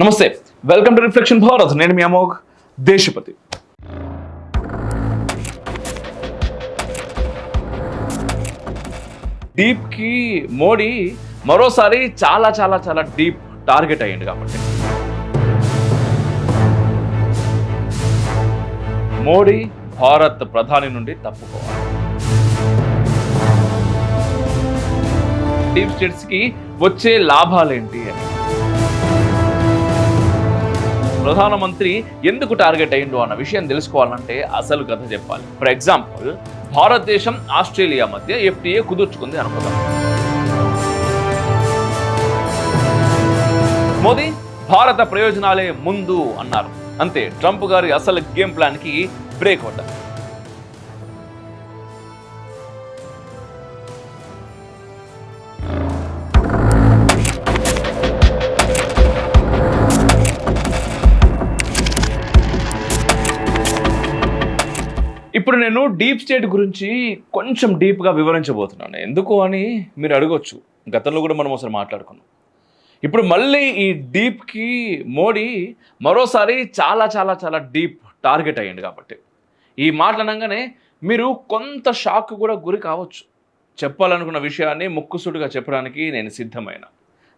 నమస్తే welcome to reflection Bharat నేను మీ అమోఘ్ దేశపతి. డీప్కి మోడీ మరోసారి చాలా చాలా చాలా డీప్ టార్గెట్ అయ్యింది కాబట్టి. మోడీ భారత్ ప్రధాని నుండి తప్పుకోవాలి. డీప్ స్టేట్స్కి వచ్చే లాభాలేంటి అని. ప్రధానమంత్రి ఎందుకు టార్గెట్ అయ్యిండు అన్న విషయం తెలుసుకోవాలంటే అసలు కథ చెప్పాలి. ఫర్ ఎగ్జాంపుల్ భారతదేశం ఆస్ట్రేలియా మధ్య ఎఫ్టీఏ కుదుర్చుకుంది అనుకుందాం. మోదీ భారత ప్రయోజనాలే ముందు అన్నారు. అంతే ట్రంప్ గారి అసలు గేమ్ ప్లాన్కి బ్రేక్ కొట్టారు. ఇప్పుడు నేను డీప్ స్టేట్ గురించి కొంచెం డీప్గా వివరించబోతున్నాను. ఎందుకు అని మీరు అడగొచ్చు. గతంలో కూడా మనం ఒకసారి మాట్లాడుకున్నాం. ఇప్పుడు మళ్ళీ ఈ డీప్కి మోడీ మరోసారి చాలా చాలా చాలా డీప్ టార్గెట్ అయ్యింది కాబట్టి. ఈ మాట్లాడంగానే మీరు కొంత షాక్ కూడా గురి కావచ్చు. చెప్పాలనుకున్న విషయాన్ని ముక్కుసూటిగా చెప్పడానికి నేను సిద్ధమైన.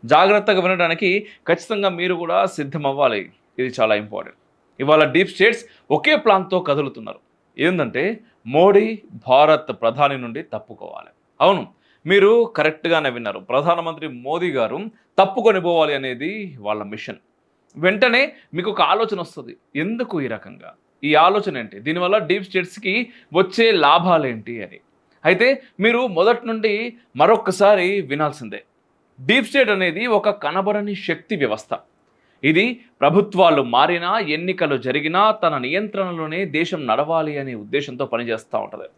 జాగ్రత్తగా వినడానికి ఖచ్చితంగా మీరు కూడా సిద్ధం అవ్వాలి ఇది చాలా ఇంపార్టెంట్. ఇవాళ డీప్ స్టేట్స్ ఒకే ప్లాన్తో కదులుతున్నారు. ఏంటంటే మోడీ భారత్ ప్రధాని నుండి తప్పుకోవాలి. అవును మీరు కరెక్ట్గానే విన్నారు. ప్రధానమంత్రి మోదీ గారు తప్పుకొని పోవాలి అనేది వాళ్ళ మిషన్. వెంటనే మీకు ఒక ఆలోచన వస్తుంది. ఎందుకు ఈ రకంగా? ఈ ఆలోచన ఏంటి? దీనివల్ల డీప్ స్టేట్స్కి వచ్చే లాభాలేంటి అని. అయితే మీరు మొదటి నుండి మరొక్కసారి వినాల్సిందే. డీప్ స్టేట్ అనేది ఒక కనబడని శక్తి వ్యవస్థ. ఇది ప్రభుత్వాలు మారినా ఎన్నికలు జరిగినా తన నియంత్రణలోనే దేశం నడవాలి అనే ఉద్దేశంతో పనిచేస్తూ ఉంటుంది.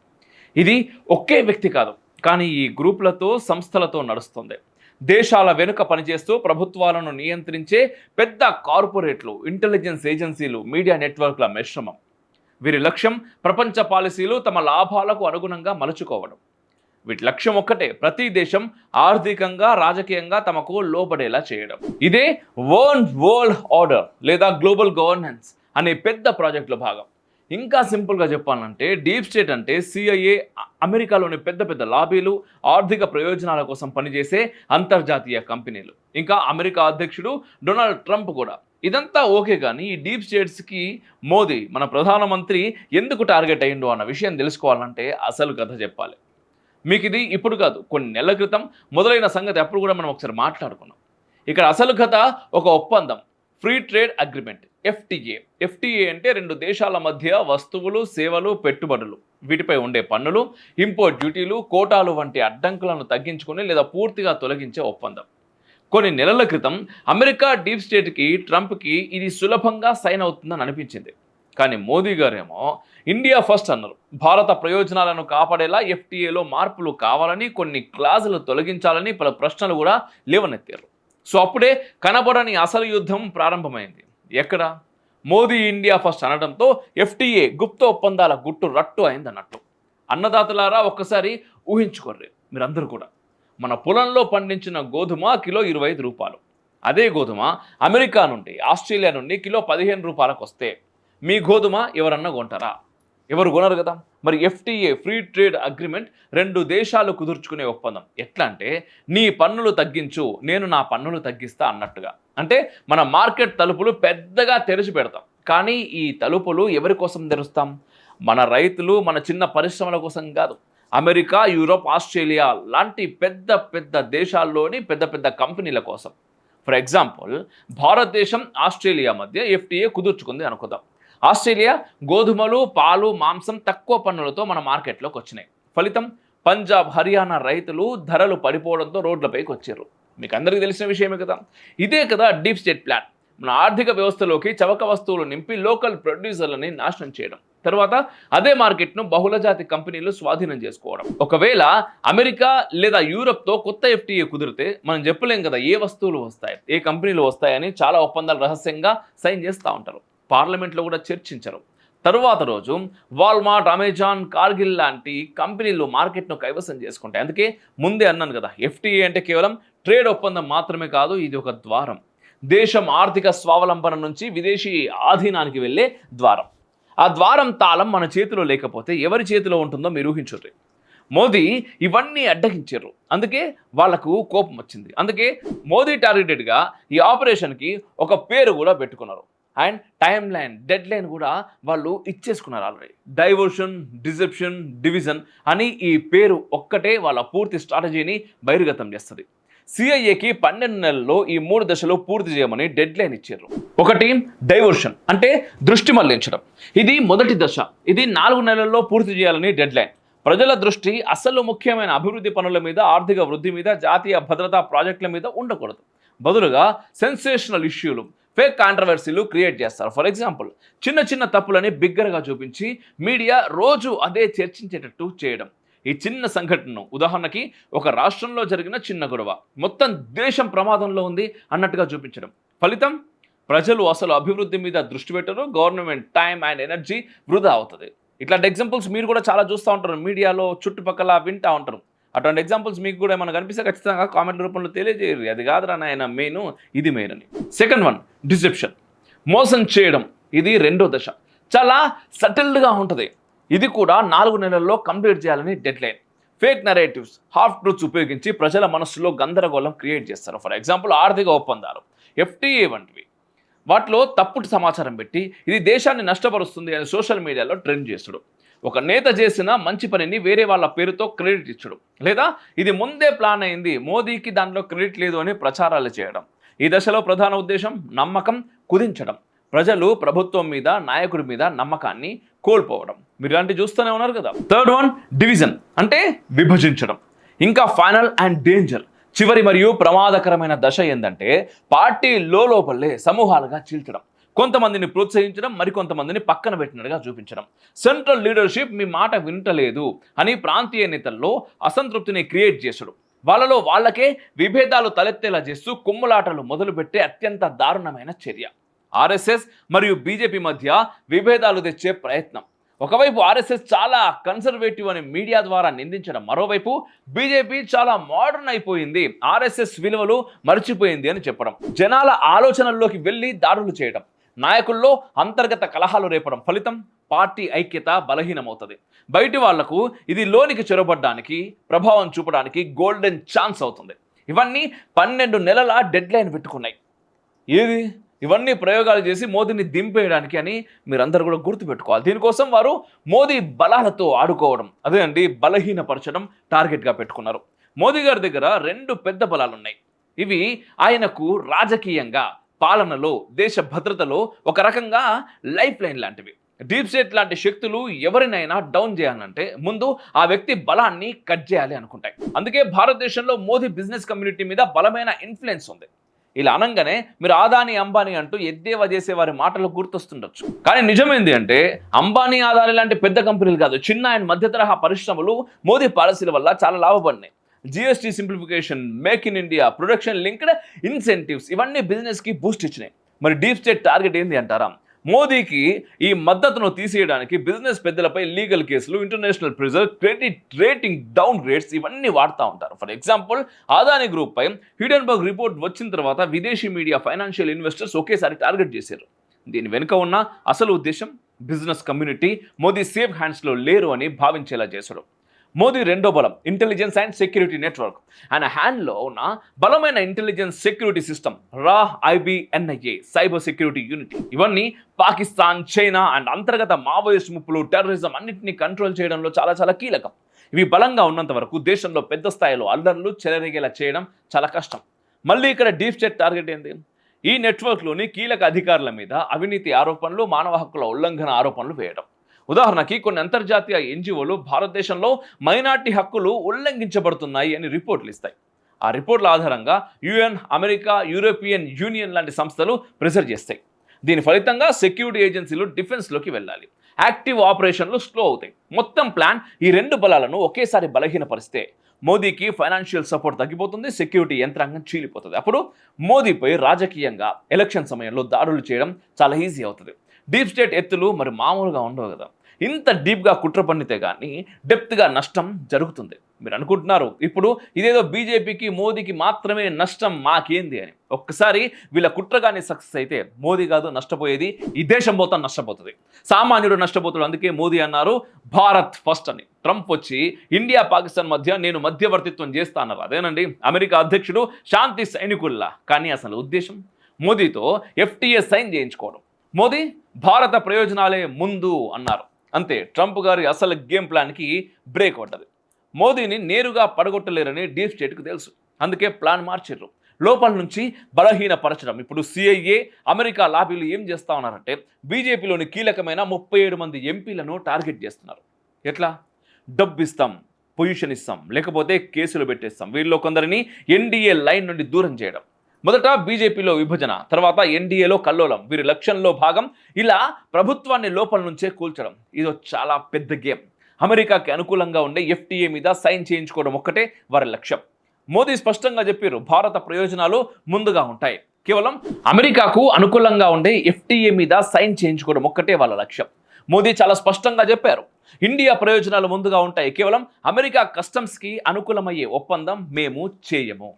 ఇది ఒకే వ్యక్తి కాదు కానీ ఈ గ్రూపులతో సంస్థలతో నడుస్తుంది. దేశాల వెనుక పనిచేస్తూ ప్రభుత్వాలను నియంత్రించే పెద్ద కార్పొరేట్లు ఇంటెలిజెన్స్ ఏజెన్సీలు మీడియా నెట్వర్క్ల మిశ్రమం. వీరి లక్ష్యం ప్రపంచ పాలసీలు తమ లాభాలకు అనుగుణంగా మలుచుకోవడం. వీటి లక్ష్యం ఒక్కటే ప్రతి దేశం ఆర్థికంగా రాజకీయంగా తమకు లోపడేలా చేయడం. ఇదే వరల్డ్ వరల్డ్ ఆర్డర్ లేదా గ్లోబల్ గవర్నెన్స్ అనే పెద్ద ప్రాజెక్టులో భాగం. ఇంకా సింపుల్గా చెప్పాలంటే డీప్ స్టేట్ అంటే సిఐఏ అమెరికాలోని పెద్ద పెద్ద లాబీలు ఆర్థిక ప్రయోజనాల కోసం పనిచేసే అంతర్జాతీయ కంపెనీలు. ఇంకా అమెరికా అధ్యక్షుడు డొనాల్డ్ ట్రంప్ కూడా. ఇదంతా ఓకే కానీ ఈ డీప్ స్టేట్స్కి మోదీ మన ప్రధానమంత్రి ఎందుకు టార్గెట్ అయ్యిండు అన్న విషయం తెలుసుకోవాలంటే అసలు కథ చెప్పాలి. మీకు ఇది ఇప్పుడు కాదు కొన్ని నెలల క్రితం మొదలైన సంగతి అప్పుడు కూడా మనం ఒకసారి మాట్లాడుకున్నాం. ఇక్కడ అసలు కథ ఒక ఒప్పందం free trade agreement FTA FTA అంటే రెండు దేశాల మధ్య వస్తువులు సేవలు పెట్టుబడులు. వీటిపై ఉండే పన్నులు ఇంపోర్ట్ డ్యూటీలు కోటాలు వంటి అడ్డంకులను తగ్గించుకుని లేదా పూర్తిగా తొలగించే ఒప్పందం. కొన్ని నెలల క్రితం అమెరికా డీప్ స్టేట్కి ట్రంప్కి ఇది సులభంగా సైన్ అవుతుందని అనిపించింది. కానీ మోదీ గారేమో ఇండియా ఫస్ట్ అన్నారు. భారత ప్రయోజనాలను కాపాడేలా ఎఫ్టీఏలో మార్పులు కావాలని కొన్ని క్లాజులు తొలగించాలని పలు ప్రశ్నలు కూడా లేవనెత్తారు. సో అప్పుడే కనబడని అసలు యుద్ధం ప్రారంభమైంది. ఎక్కడ? మోదీ ఇండియా ఫస్ట్ అనడంతో ఎఫ్టీఏ గుప్త ఒప్పందాల గుట్టు రట్టు అయిందన్నట్టు. అన్నదాతలారా ఒక్కసారి ఊహించుకోర్రి మీరందరూ కూడా. మన పొలంలో పండించిన గోధుమ కిలో ఇరవై ఐదు రూపాయలు. అదే గోధుమ అమెరికా నుండి ఆస్ట్రేలియా నుండి కిలో పదిహేను రూపాయలకు వస్తే మీ గోధుమ ఎవరన్నా కొంటారా? ఎవరు కొనరు కదా? మరి ఎఫ్టీఏ ఫ్రీ ట్రేడ్ అగ్రిమెంట్ రెండు దేశాలు కుదుర్చుకునే ఒప్పందం. ఎట్లా అంటే నీ పన్నులు తగ్గించు నేను నా పన్నులు తగ్గిస్తా అన్నట్టుగా. అంటే మన మార్కెట్ తలుపులు పెద్దగా తెరిచి పెడతాం. కానీ ఈ తలుపులు ఎవరి కోసం తెరుస్తాం? మన రైతులు మన చిన్న పరిశ్రమల కోసం కాదు. అమెరికా యూరోప్ ఆస్ట్రేలియా లాంటి పెద్ద పెద్ద దేశాల్లోని పెద్ద పెద్ద కంపెనీల కోసం. ఫర్ ఎగ్జాంపుల్ భారతదేశం ఆస్ట్రేలియా మధ్య ఎఫ్టీఏ కుదుర్చుకుంది అనుకుందాం. ఆస్ట్రేలియా గోధుమలు పాలు మాంసం తక్కువ పన్నులతో మన మార్కెట్లోకి వచ్చినాయి. ఫలితం పంజాబ్ హర్యానా రైతులు ధరలు పడిపోవడంతో రోడ్లపైకి వచ్చారు. మీకు అందరికీ తెలిసిన విషయమే కదా. ఇదే కదా డీప్ స్టేట్ ప్లాన్. మన ఆర్థిక వ్యవస్థలోకి చవక వస్తువులు నింపి లోకల్ ప్రొడ్యూసర్లని నాశనం చేయడం. తర్వాత అదే మార్కెట్ను బహుళజాతి కంపెనీలు స్వాధీనం చేసుకోవడం. ఒకవేళ అమెరికా లేదా యూరప్తో కొత్త ఎఫ్టీఏ కుదిరితే మనం చెప్పలేం కదా ఏ వస్తువులు వస్తాయి ఏ కంపెనీలు వస్తాయని చాలా ఒప్పందాలు రహస్యంగా సైన్ చేస్తూ ఉంటారు. పార్లమెంట్లో కూడా చర్చించరు. తరువాత రోజు వాల్మార్ట్ అమెజాన్ కార్గిల్ లాంటి కంపెనీలు మార్కెట్ను కైవసం చేసుకుంటాయి. అందుకే ముందే అన్నాను కదా ఎఫ్టీఏ అంటే కేవలం ట్రేడ్ ఒప్పందం మాత్రమే కాదు ఇది ఒక ద్వారం. దేశం ఆర్థిక స్వావలంబన నుంచి విదేశీ ఆధీనానికి వెళ్ళే ద్వారం. ఆ ద్వారం తాళం మన చేతిలో లేకపోతే ఎవరి చేతిలో ఉంటుందో మీరు ఊహించుర్రి. మోదీ ఇవన్నీ అడ్డగించారు. అందుకే వాళ్ళకు కోపం వచ్చింది. అందుకే మోదీ టార్గెటెడ్గా ఈ ఆపరేషన్కి ఒక పేరు కూడా పెట్టుకున్నారు. And timeline deadline కూడా వాళ్ళు ఇచ్చేసుకున్నారు ఆల్రెడీ. డైవర్షన్ డిసెప్షన్ డివిజన్ అని ఈ పేరు ఒక్కటే వాళ్ళ పూర్తి స్ట్రాటజీని బహిర్గతం చేస్తుంది. సిఐఏకి పన్నెండు నెలల్లో ఈ మూడు దశలు పూర్తి చేయమని డెడ్ లైన్ ఇచ్చారు. ఒకటి డైవర్షన్ అంటే దృష్టి మళ్ళించడం. ఇది మొదటి దశ. ఇది నాలుగు నెలల్లో పూర్తి చేయాలని డెడ్ లైన్ ప్రజల దృష్టి అసలు ముఖ్యమైన అభివృద్ధి పనుల మీద ఆర్థిక వృద్ధి మీద జాతీయ భద్రతా ప్రాజెక్టుల మీద ఉండకూడదు. బదులుగా సెన్సేషనల్ ఇష్యూలు ఫేక్ కాంట్రవర్సీలు క్రియేట్ చేస్తారు. ఫర్ ఎగ్జాంపుల్ చిన్న చిన్న తప్పులని బిగ్గరగా చూపించి మీడియా రోజు అదే చర్చించేటట్టు చేయడం. ఈ చిన్న సంఘటనను ఉదాహరణకి ఒక రాష్ట్రంలో జరిగిన చిన్న గొడవ. మొత్తం దేశం ప్రమాదంలో ఉంది అన్నట్టుగా చూపించడం. ఫలితం? ప్రజలు అసలు అభివృద్ధి మీద దృష్టి పెట్టరు గవర్నమెంట్ టైం అండ్ ఎనర్జీ వృధా అవుతుంది. ఇట్లాంటి ఎగ్జాంపుల్స్ మీరు కూడా చాలా చూస్తూ ఉంటారు. మీడియాలో చుట్టుపక్కల వింటూ ఉంటారు. అటువంటి ఎగ్జాంపుల్స్ మీకు కూడా ఏమైనా కనిపిస్తే ఖచ్చితంగా కామెంట్ రూపంలో తెలియజేయరు అది కాదురా నాయన మెయిన్ ఇది మెయిన్ అని. సెకండ్ వన్ డిసెప్షన్ మోసం చేయడం ఇది రెండో దశ. చాలా సటిల్డ్గా ఉంటుంది. ఇది కూడా నాలుగు నెలల్లో కంప్లీట్ చేయాలని deadline fake narratives half truths ఉపయోగించి ప్రజల మనస్సులో గందరగోళం క్రియేట్ చేస్తారు. ఫర్ ఎగ్జాంపుల్ ఆర్థిక ఒప్పందాలు ఎఫ్టీఏ వంటివి. వాటిలో తప్పుడు సమాచారం పెట్టి ఇది దేశాన్ని నష్టపరుస్తుంది అని సోషల్ మీడియాలో ట్రెండ్ చేస్తాడు. ఒక నేత చేసిన మంచి పనిని వేరే వాళ్ళ పేరుతో క్రెడిట్ ఇచ్చడం. లేదా ఇది ముందే ప్లాన్ అయింది మోదీకి దాంట్లో క్రెడిట్ లేదు అని ప్రచారాలు చేయడం. ఈ దశలో ప్రధాన ఉద్దేశం నమ్మకం కుదించడం. ప్రజలు ప్రభుత్వం మీద నాయకుడి మీద నమ్మకాన్ని కోల్పోవడం. మీరు ఇలాంటి చూస్తూనే ఉన్నారు కదా. థర్డ్ వన్ డివిజన్ అంటే విభజించడం. ఇంకా ఫైనల్ అండ్ డేంజర్ చివరి మరియు ప్రమాదకరమైన దశ ఏంటంటే పార్టీ లోపలే సమూహాలుగా చీల్చడం. కొంతమందిని ప్రోత్సహించడం మరికొంతమందిని పక్కన పెట్టినట్టుగా చూపించడం. సెంట్రల్ లీడర్షిప్ మీ మాట వింటలేదు అని ప్రాంతీయ నేతల్లో అసంతృప్తిని క్రియేట్ చేసుడు వాళ్ళలో వాళ్ళకే విభేదాలు తలెత్తేలా చేస్తూ కుమ్ములాటలు మొదలుపెట్టే అత్యంత దారుణమైన చర్య. ఆర్ఎస్ఎస్ మరియు బీజేపీ మధ్య విభేదాలు తెచ్చే ప్రయత్నం. ఒకవైపు ఆర్ఎస్ఎస్ చాలా కన్సర్వేటివ్ అని మీడియా ద్వారా నిందించడం మరోవైపు బీజేపీ చాలా మోడర్న్ అయిపోయింది ఆర్ఎస్ఎస్ విలువలు మర్చిపోయింది అని చెప్పడం. జనాల ఆలోచనల్లోకి వెళ్ళి దాడులు చేయడం. నాయకుల్లో అంతర్గత కలహాలు రేపడం ఫలితం పార్టీ ఐక్యత బలహీనమవుతుంది. బయటి వాళ్ళకు ఇది లోనికి చొరబడ్డానికి ప్రభావం చూపడానికి గోల్డెన్ ఛాన్స్ అవుతుంది. ఇవన్నీ పన్నెండు నెలల డెడ్ లైన్ పెట్టుకున్నాయి. ఏది? ఇవన్నీ ప్రయోగాలు చేసి మోదీని దింపేయడానికి అని మీరందరూ కూడా గుర్తుపెట్టుకోవాలి. దీనికోసం వారు మోదీ బలాలతో ఆడుకోవడం అదే అండి బలహీనపరచడం టార్గెట్గా పెట్టుకున్నారు. మోదీ గారి దగ్గర రెండు పెద్ద బలాలు ఉన్నాయి ఇవి ఆయనకు రాజకీయంగా పాలనలో దేశ భద్రతలో ఒక రకంగా లైఫ్ లైన్ లాంటివి. డీప్ స్టేట్ లాంటి శక్తులు ఎవరినైనా డౌన్ చేయాలంటే ముందు ఆ వ్యక్తి బలాన్ని కట్ చేయాలి అనుకుంటాయి. అందుకే భారతదేశంలో మోదీ బిజినెస్ కమ్యూనిటీ మీద బలమైన ఇన్ఫ్లుయెన్స్ ఉంది. ఇలా అనగానే మీరు ఆదాని అంబానీ అంటూ ఎద్దేవా చేసే వారి మాటలు గుర్తొస్తుండొచ్చు. కానీ నిజమైంది అంటే అంబానీ ఆదాని లాంటి పెద్ద కంపెనీలు కాదు చిన్న అండ్ మధ్య తరహా పరిశ్రమలు మోదీ పాలసీల వల్ల చాలా లాభపడినాయి. GST simplification make in India production linked incentives ఇవన్నీ బిజినెస్కి బూస్ట్ ఇచ్చినాయి. మరి డీప్ స్టేట్ టార్గెట్ ఏంది అంటారా? మోదీకి ఈ మద్దతును తీసేయడానికి బిజినెస్ పెద్దలపై లీగల్ కేసులు international pressure credit rating downgrades ఇవన్నీ వాడుతూ ఉంటారు. ఫర్ ఎగ్జాంపుల్ ఆదాని గ్రూప్ పై హిడెన్బర్గ్ రిపోర్ట్ వచ్చిన తర్వాత విదేశీ మీడియా ఫైనాన్షియల్ ఇన్వెస్టర్స్ ఒకేసారి టార్గెట్ చేశారు. దీని వెనుక ఉన్న అసలు ఉద్దేశం బిజినెస్ కమ్యూనిటీ మోదీ సేఫ్ హ్యాండ్స్లో లేరు అని భావించేలా చేశాడు. మోదీ రెండో బలం ఇంటెలిజెన్స్ అండ్ సెక్యూరిటీ నెట్వర్క్ ఆయన హ్యాండ్లో ఉన్న బలమైన ఇంటెలిజెన్స్ సెక్యూరిటీ సిస్టమ్ రా ఐబిఎన్ఐఏ సైబర్ సెక్యూరిటీ యూనిట్ ఇవన్నీ పాకిస్తాన్ చైనా అండ్ అంతర్గత మావోయిస్ట్ ముప్పులు టెర్రరిజం అన్నింటినీ కంట్రోల్ చేయడంలో చాలా చాలా కీలకం. ఇవి బలంగా ఉన్నంత వరకు దేశంలో పెద్ద స్థాయిలో అల్లర్లు చెలరేగేలా చేయడం చాలా కష్టం. మళ్ళీ ఇక్కడ డీప్ స్టేట్ టార్గెట్ ఏంది? ఈ నెట్వర్క్లోని కీలక అధికారుల మీద అవినీతి ఆరోపణలు మానవ హక్కుల ఉల్లంఘన ఆరోపణలు వేయడం. ఉదాహరణకి కొన్ని అంతర్జాతీయ ఎన్జిఓలు భారతదేశంలో మైనార్టీ హక్కులు ఉల్లంఘించబడుతున్నాయి అని రిపోర్ట్లు ఇస్తాయి. ఆ రిపోర్ట్ల ఆధారంగా యుఎన్ అమెరికా యూరోపియన్ యూనియన్ లాంటి సంస్థలు ప్రెజర్ చేస్తాయి. దీని ఫలితంగా సెక్యూరిటీ ఏజెన్సీలు డిఫెన్స్లోకి వెళ్ళాలి. యాక్టివ్ ఆపరేషన్లు స్లో అవుతాయి. మొత్తం ప్లాన్ ఈ రెండు బలాలను ఒకేసారి బలహీనపరిస్తే మోదీకి ఫైనాన్షియల్ సపోర్ట్ తగ్గిపోతుంది సెక్యూరిటీ యంత్రాంగం చీలిపోతుంది. అప్పుడు మోదీపై రాజకీయంగా ఎలక్షన్ సమయంలో దాడులు చేయడం చాలా ఈజీ అవుతుంది. డీప్ స్టేట్ ఎత్తులు మరి మామూలుగా ఉండవు కదా. ఇంత డీప్గా కుట్ర పన్నితే కానీ డెప్త్గా నష్టం జరుగుతుంది. మీరు అనుకుంటున్నారు ఇప్పుడు ఇదేదో బీజేపీకి మోదీకి మాత్రమే నష్టం మాకేంది అని. ఒక్కసారి వీళ్ళ కుట్ర కానీ సక్సెస్ అయితే మోదీ కాదు నష్టపోయేది ఈ దేశం మొత్తం నష్టపోతుంది. సామాన్యుడు నష్టపోతాడు అందుకే మోదీ అన్నారు భారత్ ఫస్ట్ అని. ట్రంప్ వచ్చి ఇండియా పాకిస్తాన్ మధ్య నేను మధ్యవర్తిత్వం చేస్తా అన్నారు. అదేనండి అమెరికా అధ్యక్షుడు శాంతి సైనికుల్లా. కానీ అసలు ఉద్దేశం? మోదీతో ఎఫ్టీఏ సైన్ చేయించుకోవడం. మోదీ భారత ప్రయోజనాలే ముందు అన్నారు. అంతే ట్రంప్ గారి అసలు గేమ్ ప్లాన్కి బ్రేక్ పడ్డది. మోదీని నేరుగా పడగొట్టలేరని డీప్ స్టేట్కు తెలుసు. అందుకే ప్లాన్ మార్చారు లోపల నుంచి బలహీనపరచడం. ఇప్పుడు సిఐఏ అమెరికా లాబీలు ఏం చేస్తా ఉన్నారంటే బీజేపీలోని కీలకమైన ముప్పై ఏడు మంది ఎంపీలను టార్గెట్ చేస్తున్నారు. ఎట్లా? డబ్బు ఇస్తాం పొజిషన్ ఇస్తాం లేకపోతే కేసులు పెట్టేస్తాం. వీళ్ళలో కొందరిని ఎన్డీఏ లైన్ నుండి దూరం చేయడం. మొదట బీజేపీలో విభజన తర్వాత ఎన్డీఏలో కల్లోలం. వీరి లక్ష్యంలో భాగం ఇలా ప్రభుత్వాన్ని లోపల నుంచే కూల్చడం. ఇది చాలా పెద్ద గేమ్. అమెరికాకి అనుకూలంగా ఉండే ఎఫ్టీఏ మీద సైన్ చేయించుకోవడం ఒక్కటే వారి లక్ష్యం. మోదీ స్పష్టంగా చెప్పారు భారత ప్రయోజనాలు ముందుగా ఉంటాయి. కేవలం అమెరికాకు అనుకూలంగా ఉండే ఎఫ్టీఏ మీద సైన్ చేయించుకోవడం ఒక్కటే వాళ్ళ లక్ష్యం. మోదీ చాలా స్పష్టంగా చెప్పారు ఇండియా ప్రయోజనాలు ముందుగా ఉంటాయి. కేవలం అమెరికా కస్టమ్స్కి అనుకూలమయ్యే ఒప్పందం మేము చేయము.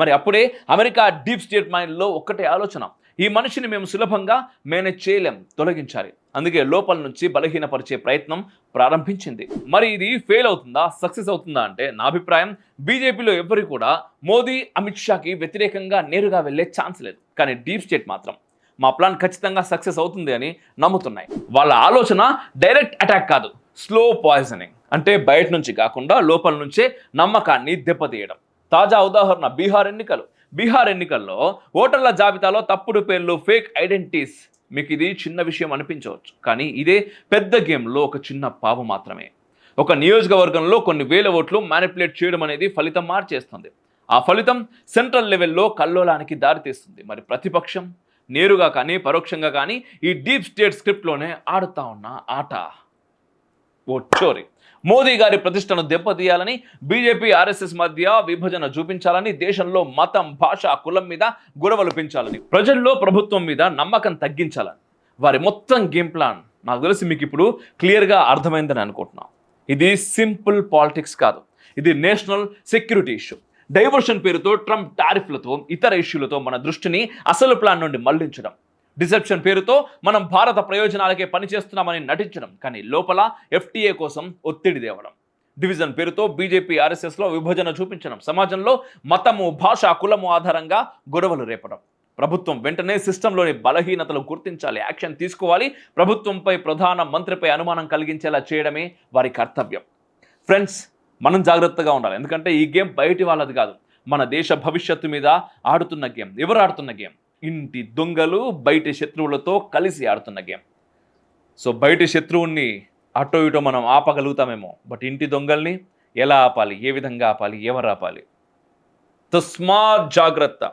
మరి అప్పుడే అమెరికా డీప్ స్టేట్ మైండ్లో ఒక్కటే ఆలోచన. ఈ మనిషిని మేము సులభంగా మేనేజ్ చేయలేం తొలగించాలి. అందుకే లోపల నుంచి బలహీనపరిచే ప్రయత్నం ప్రారంభించింది. మరి ఇది ఫెయిల్ అవుతుందా సక్సెస్ అవుతుందా అంటే నా అభిప్రాయం బీజేపీలో ఎవరు కూడా మోదీ అమిత్ షాకి వ్యతిరేకంగా నేరుగా వెళ్ళే ఛాన్స్ లేదు. కానీ డీప్ స్టేట్ మాత్రం. మా ప్లాన్ ఖచ్చితంగా సక్సెస్ అవుతుంది అని నమ్ముతున్నాయి. వాళ్ళ ఆలోచన డైరెక్ట్ అటాక్ కాదు స్లో పాయిజనింగ్. అంటే బయట నుంచి కాకుండా లోపల నుంచే నమ్మకాన్ని దెబ్బతీయడం. తాజా ఉదాహరణ బీహార్ ఎన్నికలు. బీహార్ ఎన్నికల్లో ఓటర్ల జాబితాలో తప్పుడు పేర్లు ఫేక్ ఐడెంటిటీస్. మీకు ఇది చిన్న విషయం అనిపించవచ్చు కానీ ఇదే పెద్ద గేమ్లో ఒక చిన్న పాపు మాత్రమే. ఒక నియోజకవర్గంలో కొన్ని వేల ఓట్లు మ్యానిపులేట్ చేయడం అనేది ఫలితం మార్చేస్తుంది. ఆ ఫలితం సెంట్రల్ లెవెల్లో కల్లోలానికి దారితీస్తుంది. మరి ప్రతిపక్షం నేరుగా కానీ పరోక్షంగా కానీ ఈ డీప్ స్టేట్ స్క్రిప్ట్లోనే ఆడుతా ఉన్న ఆట. ఓ చోరీ. మోదీ గారి ప్రతిష్టను దెబ్బతీయాలని బీజేపీ ఆర్ఎస్ఎస్ మధ్య విభజన చూపించాలని దేశంలో మతం భాష కులం మీద గొడవలు పెంచాలని ప్రజల్లో ప్రభుత్వం మీద నమ్మకం తగ్గించాలని. వారి మొత్తం గేమ్ ప్లాన్ నాకు తెలిసి మీకు ఇప్పుడు క్లియర్గా అర్థమైందని అనుకుంటున్నాం. ఇది సింపుల్ పాలిటిక్స్ కాదు. ఇది నేషనల్ సెక్యూరిటీ ఇష్యూ. డైవర్షన్ పేరుతో ట్రంప్ టారిఫ్లతో ఇతర ఇష్యూలతో మన దృష్టిని అసలు ప్లాన్ నుండి మళ్ళించడం. డిసెప్షన్ పేరుతో మనం భారత ప్రయోజనాలకే పనిచేస్తున్నామని నటించడం కానీ లోపల ఎఫ్టీఏ కోసం ఒత్తిడి తేవడం. డివిజన్ పేరుతో బీజేపీ ఆర్ఎస్ఎస్లో విభజన చూపించడం సమాజంలో మతము భాష కులము ఆధారంగా గొడవలు రేపడం. ప్రభుత్వం వెంటనే సిస్టంలోని బలహీనతలు గుర్తించాలి యాక్షన్ తీసుకోవాలి ప్రభుత్వంపై ప్రధాన మంత్రిపై అనుమానం కలిగించేలా చేయడమే వారి కర్తవ్యం. ఫ్రెండ్స్ మనం జాగ్రత్తగా ఉండాలి ఎందుకంటే ఈ గేమ్ బయటి వాళ్ళది కాదు. మన దేశ భవిష్యత్తు మీద ఆడుతున్న గేమ్ ఎవరు ఆడుతున్న గేమ్? ఇంటి దొంగలు బయటి శత్రువులతో కలిసి ఆడుతున్న గేమ్. సో బయటి శత్రువుని అటో ఇటో మనం ఆపగలుగుతామేమో. బట్ ఇంటి దొంగల్ని ఎలా ఆపాలి? ఏ విధంగా ఆపాలి? ఎవరు ఆపాలి? తస్మాత్ జాగ్రత్త.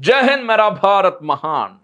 జై హింద్ మెరా భారత్ మహాన్.